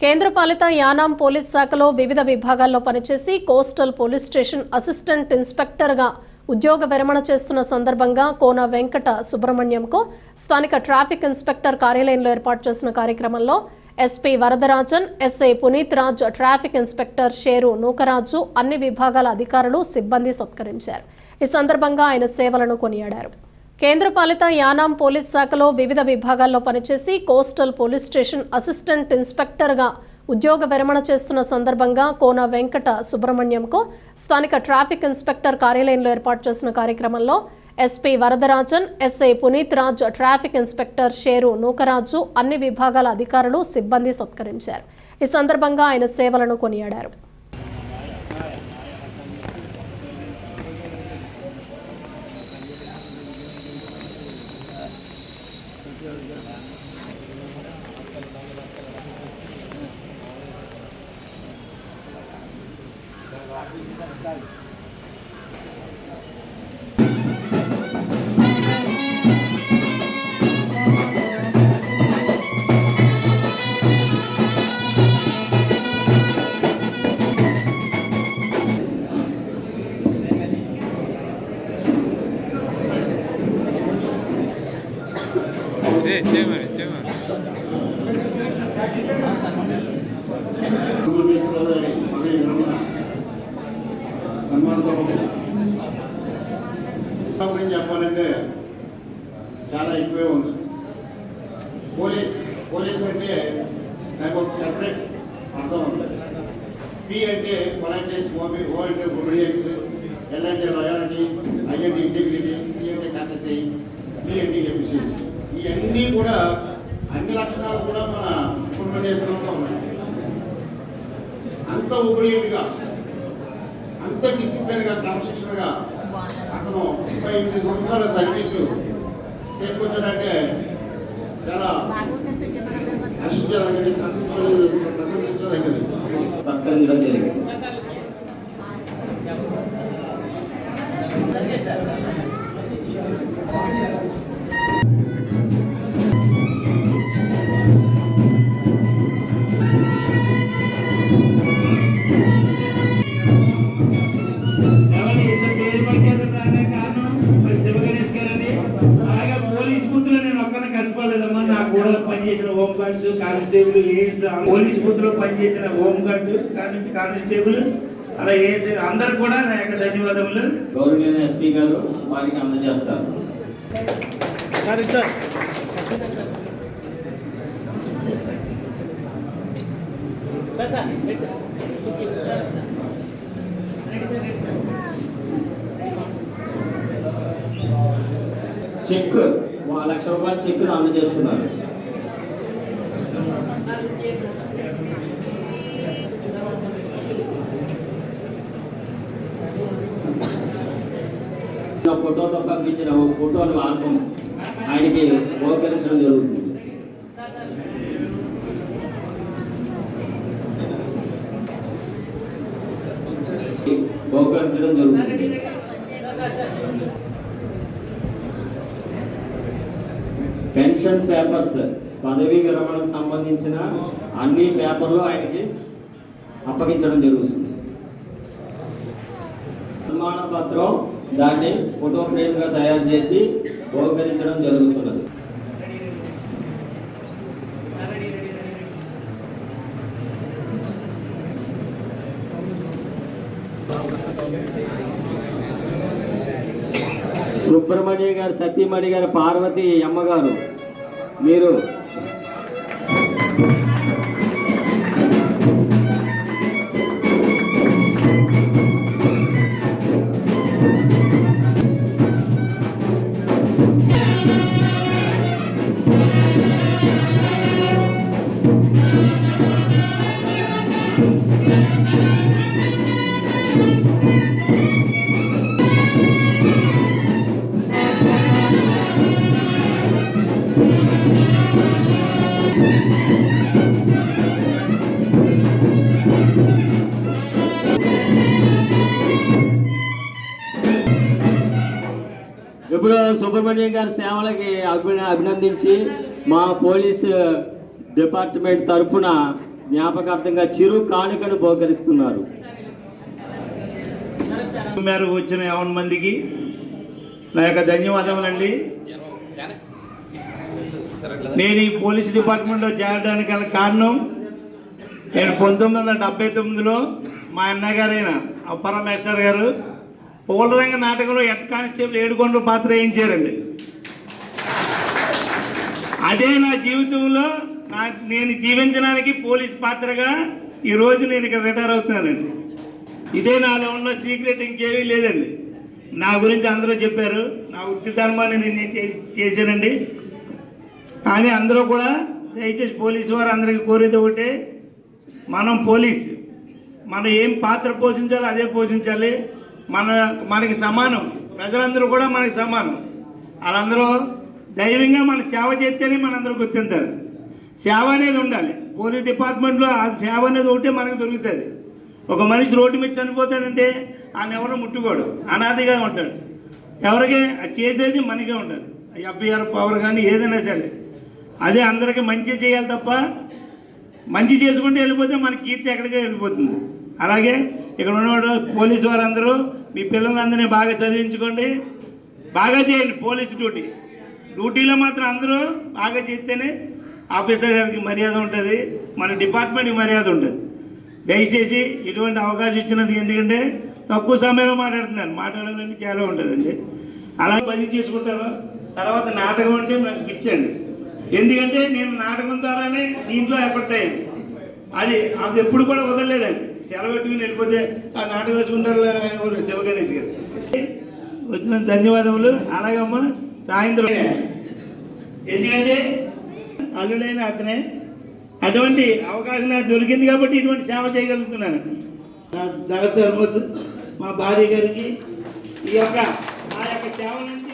కేంద్రపాలిత యానాం పోలీస్ శాఖలో వివిధ విభాగాల్లో పనిచేసి కోస్టల్ పోలీస్ స్టేషన్ అసిస్టెంట్ ఇన్స్పెక్టర్గా ఉద్యోగ విరమణ చేస్తున్న సందర్భంగా కోన వెంకట సుబ్రహ్మణ్యంకు స్థానిక ట్రాఫిక్ ఇన్స్పెక్టర్ కార్యాలయంలో ఏర్పాటు చేసిన కార్యక్రమంలో SP Varadarajan SI Puneeth Raj traffic inspector Sheru Nookaraju అన్ని విభాగాల అధికారులు సిబ్బంది సత్కరించారు. ఈ సందర్భంగా ఆయన సేవలను కొనియాడారు. కేంద్రపాలిత యానాం పోలీస్ శాఖలో వివిధ విభాగాల్లో పనిచేసి కోస్టల్ పోలీస్ స్టేషన్ అసిస్టెంట్ ఇన్స్పెక్టర్గా ఉద్యోగ విరమణ చేస్తున్న సందర్భంగా కోన వెంకట సుబ్రహ్మణ్యంకు స్థానిక ట్రాఫిక్ ఇన్స్పెక్టర్ కార్యాలయంలో ఏర్పాటు చేసిన కార్యక్రమంలో SP Varadarajan SI Puneeth Raj traffic inspector Sheru Nookaraju అన్ని విభాగాల అధికారులు సిబ్బంది సత్కరించారు. ఈ సందర్భంగా ఆయన సేవలను కొనియాడారు. Thank you. 네, చేయమని చేయమని సన్మాన సభ గురించి చెప్పాలంటే చాలా ఎక్కువే ఉంది పోలీస్ పోలీస్ అంటే దానికి ఒక సెపరేట్ అర్థం ఉంది పి అంటే పొలైట్నెస్ ఓబి ఓ అంటే ఒబిడియన్స్ ఎల్ అంటే లాయాలిటీ ఐ అంటే ఇంటిగ్రిటీ సి అంటే కర్టసీ ఈ అంటే ఎఫిషియన్సీ ఇవన్నీ కూడా అన్ని లక్షణాలు కూడా మన కుటుంబ దేశంలో ఉన్నాయి. అంత ఉపయోగిగా అంత డిసిప్లిన్గా క్రమశిక్షణగా అతను ముప్పై ఎనిమిది సంవత్సరాల సర్వీసు చేసుకొచ్చాడంటే చాలా హర్షించదగ్గది ప్రశంసలు ప్రశంసించదగ్గది కలిసిపోలేదమ్మా నా కూడా పనిచేసిన home guards constable AS police బూత్లో పనిచేసిన హోమ్ గార్డ్ కానిస్టేబుల్ అలా ఏఎస్ అందరు కూడా నా యొక్క ధన్యవాదములు. గౌరవనీయ ఎస్పీ గారు వారికి అందజేస్తారు చెక్. వా- లక్ష రూపాయలు చెక్ అందజేస్తున్నారు నా ఫోటోతో పంపించిన ఒక ఫోటోలు ఆల్బమ్ ఆయనకి బహుకరించడం జరుగుతుంది. బహుకరించడం జరుగుతుంది. పెన్షన్ పేపర్స్ పదవీ విరమణకు సంబంధించిన అన్ని పేపర్లు ఆయనకి అప్పగించడం జరుగుతుంది. నిర్మాణ పత్రం దాన్ని ఫోటో ఫ్రేమ్గా తయారు చేసి బహుకరించడం జరుగుతున్నది. సుబ్రహ్మణ్య గారు సతీమణి గారు పార్వతి అమ్మగారు మీరు. ఇప్పుడు సుబ్రహ్మణ్యం గారి సేవలకి అభిన అభినందించి మా పోలీస్ డిపార్ట్మెంట్ తరఫున జ్ఞాపకార్థంగా చిరు కానుకను బహుకరిస్తున్నారు. మేరకు వచ్చిన యావన్ మందికి నా యొక్క ధన్యవాదములండి. నేను ఈ పోలీస్ డిపార్ట్మెంట్లో చేరడానికి గల కారణం నేను పంతొమ్మిది వందల డెబ్బై తొమ్మిదిలో మా అన్నగారైన అప్పరమేశ్వర్ గారు పూలరంగ నాటకంలో హెడ్ కానిస్టేబుల్ ఏడుకొండల పాత్ర వేయించారండి అదే నా జీవితంలో నా నేను జీవించడానికి పోలీస్ పాత్రగా ఈరోజు నేను ఇక్కడ రిటైర్ అవుతున్నానండి. ఇదే నాలో ఉన్న సీక్రెట్ ఇంకేమీ లేదండి. నా గురించి అందరూ చెప్పారు. నా వృత్తి ధర్మాన్ని నేను చే- చేశానండి. కానీ అందరూ కూడా దయచేసి పోలీసు వారు అందరికీ కోరేది ఒకటే మనం పోలీస్ మనం ఏం పాత్ర పోషించాలో అదే పోషించాలి. మన మనకి సమానం. ప్రజలందరూ కూడా మనకి సమానం. వాళ్ళందరూ దైవంగా మన సేవ చేస్తేనే మనందరూ గుర్తింటారు సేవ అనేది ఉండాలి. పోలీస్ డిపార్ట్మెంట్లో ఆ సేవ అనేది ఒకటే మనకు దొరుకుతుంది. ఒక మనిషి రోడ్డు మీద చనిపోతాడంటే ఆయన ఎవరో ముట్టుకోడు. అనాదిగా ఉంటాడు. ఎవరికి? అది చేసేది మనకే ఉంటుంది ఎఫ్ఐఆర్ పవర్ కానీ ఏదైనా సరే. అదే అందరికీ మంచి చేయాలి తప్ప మంచి చేసుకుంటే వెళ్ళిపోతే మన కీర్తి ఎక్కడికే వెళ్ళిపోతుంది. అలాగే ఇక్కడ ఉన్నవాడు పోలీసు వారందరూ మీ పిల్లలందరినీ బాగా చదివించుకోండి. బాగా చేయండి పోలీసు డ్యూటీ. డ్యూటీలో మాత్రం అందరూ బాగా చేస్తేనే ఆఫీసర్ గారికి మర్యాద ఉంటుంది. మన డిపార్ట్మెంట్కి మర్యాద ఉంటుంది. దయచేసి ఇటువంటి అవకాశం ఇచ్చినది ఎందుకంటే తక్కువ సమయంలో మాట్లాడుతున్నాను మాట్లాడాలంటే చాలా ఉంటుందండి. అలా బదిలీ చేసుకుంటాను తర్వాత నాటకం అంటే నాకు పిచ్చండి. ఎందుకంటే నేను నాటకం ద్వారానే దీంట్లో ఎఫెక్ట్ అయ్యింది. అది అది ఎప్పుడు కూడా వదలలేదండి. సెలవు పెట్టుకుని వెళ్ళిపోతే ఆ నాటకం వేసుకుంటారు శివగణేష్ గారు. వచ్చిన ధన్యవాదములు. అలాగమ్మా సాయంత్రం. ఎందుకంటే అల్లుడైన అతనే అటువంటి అవకాశం నాకు దొరికింది కాబట్టి ఇటువంటి సేవ చేయగలుగుతున్నాను. నా మా భార్య గారికి ఈ యొక్క ఆ యొక్క సేవ నుంచి